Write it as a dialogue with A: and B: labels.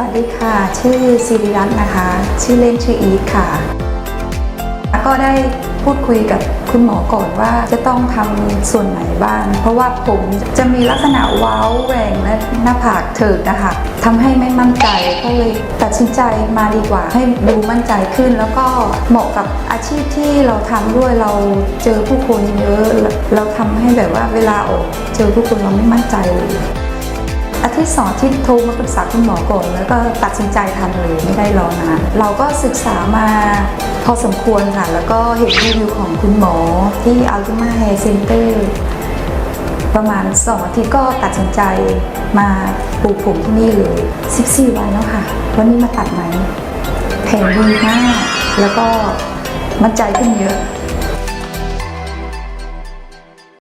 A: วัสดีค่ะ ชื่อสิริรัตน์นะคะ ชื่อเล่นชื่ออีทค่ะแล้วก็ได้พูดคุยกับคุณหมอก่อนว่าจะต้องทำส่วนไหนบ้าง เพราะว่าผมจะมีลักษณะว้าวแหวงและหน้าผากเถิกนะคะทำให้ไม่มั่นใจก็เลยตัดสินใจมาดีกว่า ให้ดูมั่นใจขึ้น แล้วก็เหมาะกับอาชีพที่เราทำด้วยเราเจอผู้คนเยอะเราทำให้แบบว่าเวลาออกเจอผู้คนเราไม่มั่นใจเลย อาทิตย์สองอาที่โทรมาปรึกษาคุณหมอก่อนแล้วก็ตัดสินใจทำเลยไม่ได้รอนานเราก็ศึกษามาพอสมควรค่ะ แล้วก็เห็นรีวิวของคุณหมอที่ Ultima Hair Center ประมาณ2อาทิตย์ก็ตัดสินใจมาปลูกผมที่นี่เลย 14 วันแล้วค่ะ วันนี้มาตัดไหมแผงดีมาก แล้วก็มั่นใจขึ้นเยอะ